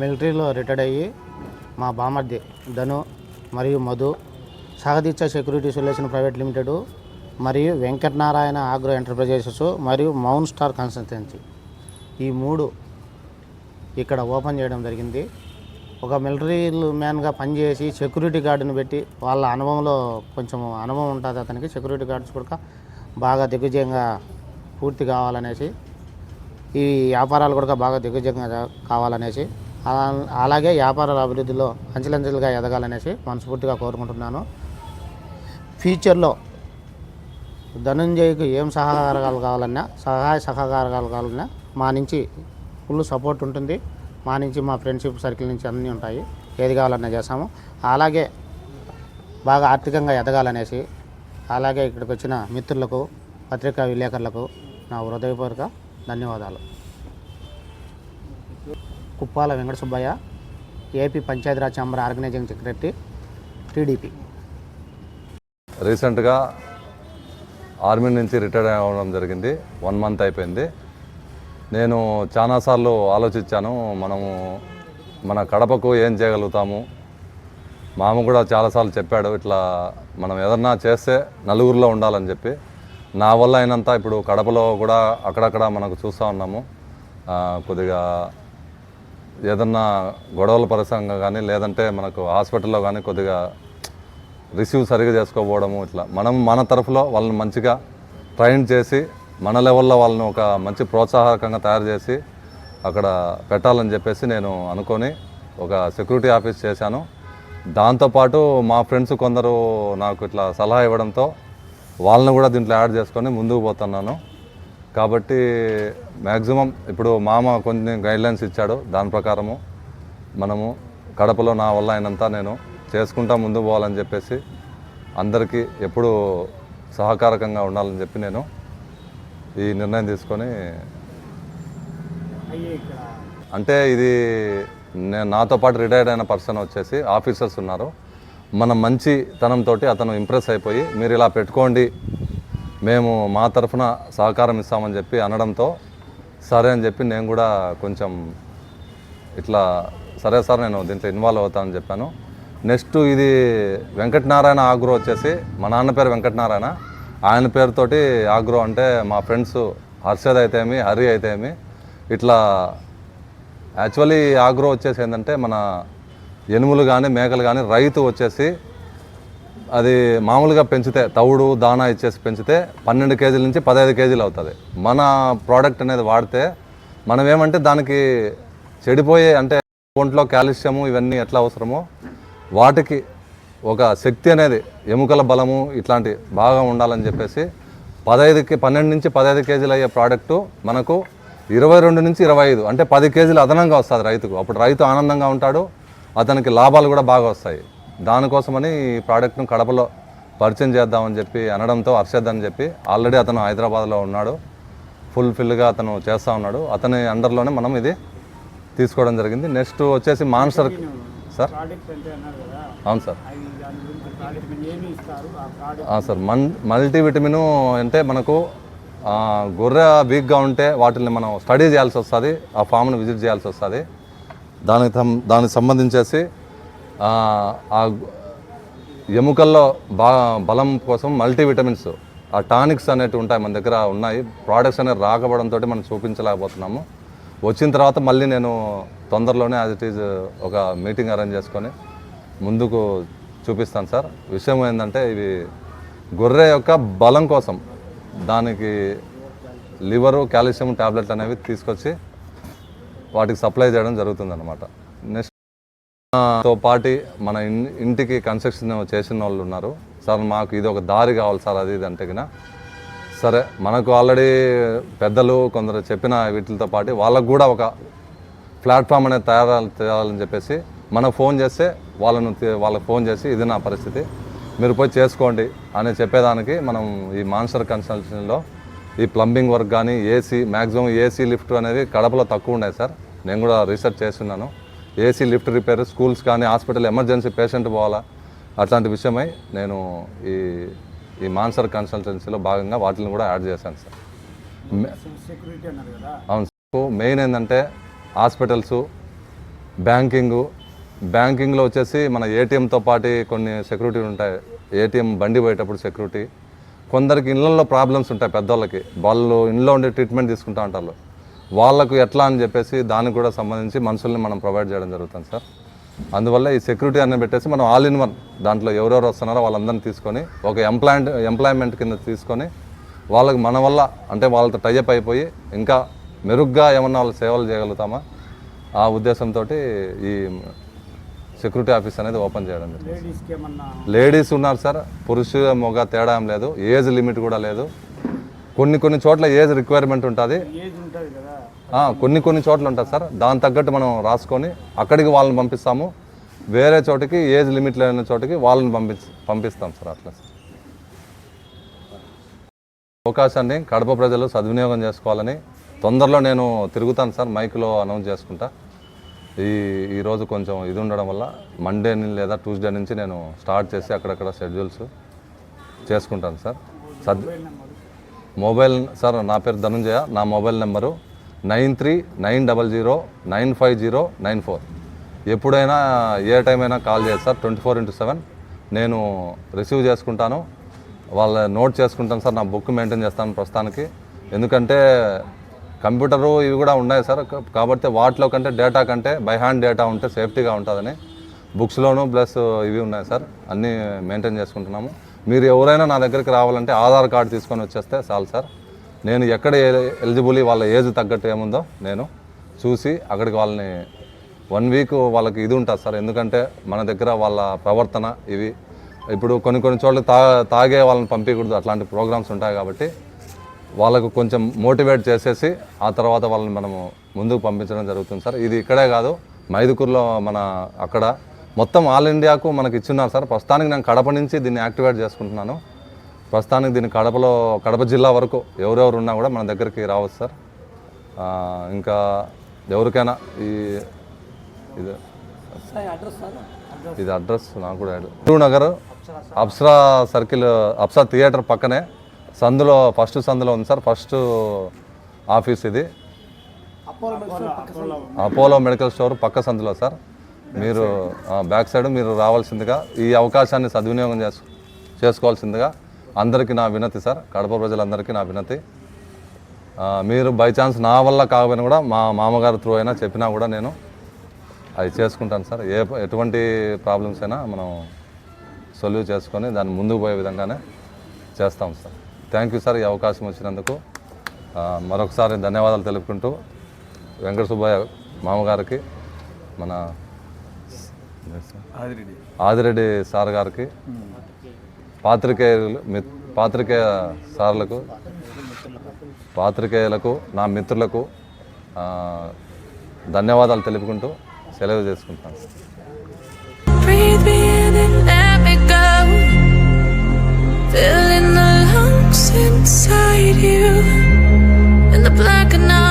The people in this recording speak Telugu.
మిలిటరీలో రిటైర్డ్ అయ్యి మా బామర్ది ధను మరియు Madhu Sagadeeksha security solution private limited మరియు వెంకటనారాయణ ఆగ్రో ఎంటర్ప్రైజెసెస్ మరియు మౌన్ స్టార్ కన్సల్టెన్సీ. ఈ మూడు ఇక్కడ ఓపెన్ చేయడం జరిగింది. ఒక మిలిటరీ మ్యాన్గా పనిచేసి సెక్యూరిటీ గార్డుని పెట్టి వాళ్ళ అనుభవంలో కొంచెం అనుభవం ఉంటుంది అతనికి సెక్యూరిటీ గార్డ్స్ కూడా బాగా దిగ్విజయంగా పూర్తి కావాలనేసి ఈ వ్యాపారాలు కూడా బాగా దిగ్విజయంగా కావాలనేసి అలా- అలాగే వ్యాపారాల అభివృద్ధిలో అంచెలంచెలుగా ఎదగాలనేసి మనస్ఫూర్తిగా కోరుకుంటున్నాను. ఫ్యూచర్లో ధనుంజయ్కు ఏం సహకారాలు కావాలన్నా సహాయ సహకారాలు కావాలన్నా మా నుంచి ఫుల్ సపోర్ట్ ఉంటుంది. మా నుంచి మా ఫ్రెండ్షిప్ సర్కిల్ నుంచి అన్నీ ఉంటాయి. ఏది కావాలన్నా చేస్తాము. అలాగే బాగా ఆర్థికంగా ఎదగాలనేసి అలాగే ఇక్కడికి వచ్చిన మిత్రులకు పత్రికా విలేకరులకు నా హృదయపూర్వక ధన్యవాదాలు. Kuppala Venkata Subbaiah AP Panchayati Raj chamber organizing secretary TDP. రీసెంట్గా ఆర్మీ నుంచి రిటైర్ అవ్వడం జరిగింది. వన్ మంత్ అయిపోయింది. నేను చాలాసార్లు ఆలోచించాను మనము మన కడపకు ఏం చేయగలుగుతాము? మామ కూడా చాలాసార్లు చెప్పాడు ఇట్లా మనం ఏదన్నా చేస్తే నలుగురిలో ఉండాలని చెప్పి. నా వల్ల అయినంత ఇప్పుడు కడపలో కూడా అక్కడక్కడ మనకు చూస్తూ ఉన్నాము. కొద్దిగా ఏదన్నా గొడవల పరిసరంగా కానీ లేదంటే మనకు హాస్పిటల్లో కానీ కొద్దిగా రిసీవ్ సరిగా చేసుకోకపోవడము ఇట్లా. మనం మన తరఫులో వాళ్ళని మంచిగా ట్రైన్ చేసి మన లెవెల్లో వాళ్ళని ఒక మంచి ప్రోత్సాహకంగా తయారు చేసి అక్కడ పెట్టాలని చెప్పేసి నేను అనుకొని ఒక సెక్యూరిటీ ఆఫీస్ చేశాను. దాంతోపాటు మా ఫ్రెండ్స్ కొందరు నాకు ఇట్లా సలహా ఇవ్వడంతో వాళ్ళని కూడా దీంట్లో యాడ్ చేసుకొని ముందుకు పోతున్నాను. కాబట్టి మ్యాక్సిమం ఇప్పుడు మామ కొన్ని గైడ్లైన్స్ ఇచ్చాడు. దాని ప్రకారము మనము కడపలో నా వల్ల అయినంత నేను చేసుకుంటా ముందు పోవాలని చెప్పేసి అందరికీ ఎప్పుడూ సహకారకంగా ఉండాలని చెప్పి నేను ఈ నిర్ణయం తీసుకొని అంటే ఇది నేను నాతో పాటు రిటైర్డ్ అయిన పర్సన్ వచ్చేసి ఆఫీసర్స్ ఉన్నారు. మన మంచి తనంతో అతను ఇంప్రెస్ అయిపోయి మీరు ఇలా పెట్టుకోండి మేము మా తరఫున సహకారం ఇస్తామని చెప్పి అనడంతో సరే అని చెప్పి నేను కూడా కొంచెం ఇట్లా సరే సార్ నేను దీంట్లో ఇన్వాల్వ్ అవుతానని చెప్పాను. నెక్స్ట్ ఇది వెంకటనారాయణ ఆగ్రో వచ్చేసి మా నాన్న పేరు వెంకటనారాయణ. ఆయన పేరుతోటి ఆగ్రో అంటే మా ఫ్రెండ్స్ హర్షద్ అయితేమి హరి అయితేమి ఇట్లా యాక్చువల్లీ ఆగ్రో వచ్చేసి ఏంటంటే మన ఎనుములు కానీ మేకలు కానీ రైతు వచ్చేసి అది మామూలుగా పెంచితే తవుడు దానా ఇచ్చేసి పెంచితే పన్నెండు కేజీల నుంచి పదహైదు కేజీలు అవుతుంది. మన ప్రోడక్ట్ అనేది వాడితే మనం ఏమంటే దానికి చెడిపోయే అంటే ఒంట్లో కాల్షియము ఇవన్నీ ఎట్లా అవసరమో వాటికి ఒక శక్తి అనేది ఎముకల బలము ఇట్లాంటి బాగా ఉండాలని చెప్పేసి పదహైదుకి పన్నెండు నుంచి పదహైదు కేజీలు అయ్యే ప్రోడక్టు మనకు ఇరవై రెండు నుంచి ఇరవై ఐదు అంటే పది కేజీలు అదనంగా వస్తుంది రైతుకు. అప్పుడు రైతు ఆనందంగా ఉంటాడు అతనికి లాభాలు కూడా బాగా వస్తాయి. దానికోసమని ఈ ప్రోడక్ట్ను కడపలో పరిచయం చేద్దామని చెప్పి అనడంతో హర్షద్ అని చెప్పి ఆల్రెడీ అతను హైదరాబాద్లో ఉన్నాడు. ఫుల్ఫిల్గా అతను చేస్తూ ఉన్నాడు. అతని అండర్లోనే మనం ఇది తీసుకోవడం జరిగింది. నెక్స్ట్ వచ్చేసి మాన్సర్ సార్? అవును సార్. సార్ మన్ మల్టీవిటమిన్ అంటే మనకు గొర్రె వీక్గా ఉంటే వాటిని మనం స్టడీ చేయాల్సి వస్తుంది ఆ ఫామ్ను విజిట్ చేయాల్సి వస్తుంది. దానికి దానికి సంబంధించేసి ఆ, ఆ ఎముకల్లో బా బలం కోసం మల్టీవిటమిన్స్ ఆ టానిక్స్ అనేటివి ఉంటాయి మన దగ్గర ఉన్నాయి. ప్రోడక్ట్స్ అనేవి రాకపోవడంతో మనం చూపించలేకపోతున్నాము. వచ్చిన తర్వాత మళ్ళీ నేను తొందరలోనే యాజ్ ఇట్ ఈజ్ ఒక మీటింగ్ అరేంజ్ చేసుకొని ముందుకు చూపిస్తాను సార్. విషయం ఏంటంటే ఇవి గొర్రె యొక్క బలం కోసం దానికి లివరు కాల్షియం టాబ్లెట్ అనేవి తీసుకొచ్చి వాటికి సప్లై చేయడం జరుగుతుందన్నమాట. నెక్స్ట్తో పాటి మన ఇంటికి కన్స్ట్రక్షన్ చేసిన వాళ్ళు ఉన్నారు. సార్ మాకు ఇది ఒక దారి కావాలి సార్ అది ఇది అంటే సరే మనకు ఆల్రెడీ పెద్దలు కొందరు చెప్పిన వీటితో పాటు వాళ్ళకు కూడా ఒక ప్లాట్ఫామ్ అనేది తయారు చేయాలని చెప్పేసి మనం ఫోన్ చేస్తే వాళ్ళను వాళ్ళకి ఫోన్ చేసి ఇది నా పరిస్థితి మీరు పోయి చేసుకోండి అని చెప్పేదానికి మనం ఈ మాన్సర్ కన్సల్టెన్సీలో ఈ ప్లంబింగ్ వర్క్ కానీ ఏసీ మ్యాక్సిమం ఏసీ లిఫ్ట్ అనేది కడపలో తక్కువ ఉన్నాయి సార్. నేను కూడా రీసెర్చ్ చేస్తున్నాను. ఏసీ లిఫ్ట్ రిపేర్ స్కూల్స్ కానీ హాస్పిటల్ ఎమర్జెన్సీ పేషెంట్ పోవాలా? అట్లాంటి విషయమై నేను ఈ ఈ మాన్సర్ కన్సల్టెన్సీలో భాగంగా వాటిని కూడా యాడ్ చేశాను సార్. అవును సార్. మెయిన్ ఏంటంటే హాస్పిటల్స్ బ్యాంకింగు బ్యాంకింగ్లో వచ్చేసి మన ఏటీఎంతో పాటు కొన్ని సెక్యూరిటీ ఉంటాయి. ఏటీఎం బండి పోయేటప్పుడు సెక్యూరిటీ. కొందరికి ఇళ్ళల్లో ప్రాబ్లమ్స్ ఉంటాయి పెద్దవాళ్ళకి వాళ్ళు ఇంట్లో ఉండి ట్రీట్మెంట్ తీసుకుంటూ ఉంటారు. వాళ్ళకు ఎట్లా అని చెప్పేసి దానికి కూడా సంబంధించి మనుషుల్ని మనం ప్రొవైడ్ చేయడం జరుగుతుంది సార్. అందువల్ల ఈ సెక్యూరిటీ అన్ని పెట్టేసి మనం ఆల్ ఇన్ వన్ దాంట్లో ఎవరెవరు వస్తున్నారో వాళ్ళందరినీ తీసుకొని ఒక ఎంప్లాయింట్ ఎంప్లాయ్మెంట్ కింద తీసుకొని వాళ్ళకి మన వల్ల అంటే వాళ్ళతో టైఅప్ అయిపోయి ఇంకా మెరుగ్గా ఏమన్నా వాళ్ళ సేవలు చేయగలుగుతామా? ఆ ఉద్దేశంతో ఈ సెక్యూరిటీ ఆఫీస్ అనేది ఓపెన్ చేయడం జరిగింది. లేడీస్ ఉన్నారు సార్ పురుష మొగ తేడా ఏం లేదు ఏజ్ లిమిట్ కూడా లేదు. కొన్ని కొన్ని చోట్ల ఏజ్ రిక్వైర్మెంట్ ఉంటుంది. కొన్ని కొన్ని చోట్ల ఉంటుంది సార్. దాని తగ్గట్టు మనం రాసుకొని అక్కడికి వాళ్ళని పంపిస్తాము. వేరే చోటికి ఏజ్ లిమిట్ లేని చోటికి వాళ్ళని పంపి పంపిస్తాం సార్ అట్లా. సార్ అవకాశాన్ని కడప ప్రజలు సద్వినియోగం చేసుకోవాలని తొందరలో నేను తిరుగుతాను సార్ మైక్లో అనౌన్స్ చేసుకుంటా. ఈ ఈరోజు కొంచెం ఇది ఉండడం వల్ల మండే లేదా ట్యూస్డే నుంచి నేను స్టార్ట్ చేసి అక్కడక్కడ షెడ్యూల్స్ చేసుకుంటాను సార్. సద్ మొబైల్ సార్ నా పేరు ధనుంజయ నా mobile number nine three nine double zero nine five zero nine four. ఎప్పుడైనా ఏ టైం అయినా కాల్ చేయదు sir. Twenty four into seven. నేను రిసీవ్ చేసుకుంటాను. వాళ్ళ నోట్ చేసుకుంటాను సార్. నా బుక్ మెయింటైన్ చేస్తాను ప్రస్తుతానికి. ఎందుకంటే కంప్యూటరు ఇవి కూడా ఉన్నాయి సార్. కాబట్టి వాటిలో కంటే డేటా కంటే బై హ్యాండ్ డేటా ఉంటే సేఫ్టీగా ఉంటుందని బుక్స్లోను ప్లస్ ఇవి ఉన్నాయి సార్. అన్నీ మెయింటైన్ చేసుకుంటున్నాము. మీరు ఎవరైనా నా దగ్గరికి రావాలంటే ఆధార్ కార్డు తీసుకొని వచ్చేస్తే చాలు సార్. నేను ఎక్కడ ఎలిజిబుల్ వాళ్ళ ఏజ్ తగ్గట్టు ఏముందో నేను చూసి అక్కడికి వాళ్ళని వన్ వీక్ వాళ్ళకి ఇది ఉంటుంది సార్. ఎందుకంటే మన దగ్గర వాళ్ళ ప్రవర్తన ఇవి ఇప్పుడు కొన్ని కొన్ని చోట్ల తా తాగే వాళ్ళని పంపించకూడదు అట్లాంటి ప్రోగ్రామ్స్ ఉంటాయి కాబట్టి వాళ్ళకు కొంచెం మోటివేట్ చేసేసి ఆ తర్వాత వాళ్ళని మనము ముందుకు పంపించడం జరుగుతుంది సార్. ఇది ఇక్కడే కాదు మైదుకూరులో మన అక్కడ మొత్తం ఆల్ ఇండియాకు మనకి ఇచ్చున్నారు సార్. ప్రస్తుతానికి నేను కడప నుంచి దీన్ని యాక్టివేట్ చేసుకుంటున్నాను. ప్రస్తుతానికి దీన్ని కడపలో కడప జిల్లా వరకు ఎవరెవరు ఉన్నా కూడా మన దగ్గరికి రావచ్చు సార్. ఆ, ఇంకా ఎవరికైనా ఈ ఇది ఇది అడ్రస్ నాకు కూడా గురువు నగర్ అప్సరా సర్కిల్ అప్సరా థియేటర్ పక్కనే సందులో ఫస్ట్ సందులో ఉంది సార్ ఫస్ట్ ఆఫీస్ ఇది. అపోలో మెడికల్ స్టోర్ పక్క సందులో. సార్. మీరు ఆ, బ్యాక్ సైడ్ మీరు రావాల్సిందిగా ఈ అవకాశాన్ని సద్వినియోగం చేసు చేసుకోవాల్సిందిగా అందరికీ నా వినతి సార్. కడప ప్రజలందరికీ నా వినతి. మీరు బై ఛాన్స్ నా వల్ల కాకపోయినా కూడా మా మామగారు త్రూ అయినా చెప్పినా కూడా నేను అది చేసుకుంటాను సార్. ఏ ఎటువంటి ప్రాబ్లమ్స్ అయినా మనం సొల్యూ చేసుకొని దాన్ని ముందుకు పోయే విధంగానే చేస్తాం సార్. థ్యాంక్ యూ సార్ ఈ అవకాశం వచ్చినందుకు. మరొకసారి ధన్యవాదాలు తెలుపుకుంటూ వెంకట సుబ్బయ్య మామగారికి మన ఆదిరెడ్డి. సార్ గారికి పాత్రికేయులు మి పాత్రికేయ సార్లకు పాత్రికేయులకు నా మిత్రులకు ధన్యవాదాలు తెలుపుకుంటూ సెలవు చేసుకుంటాను Filling the lungs inside you. In the black night.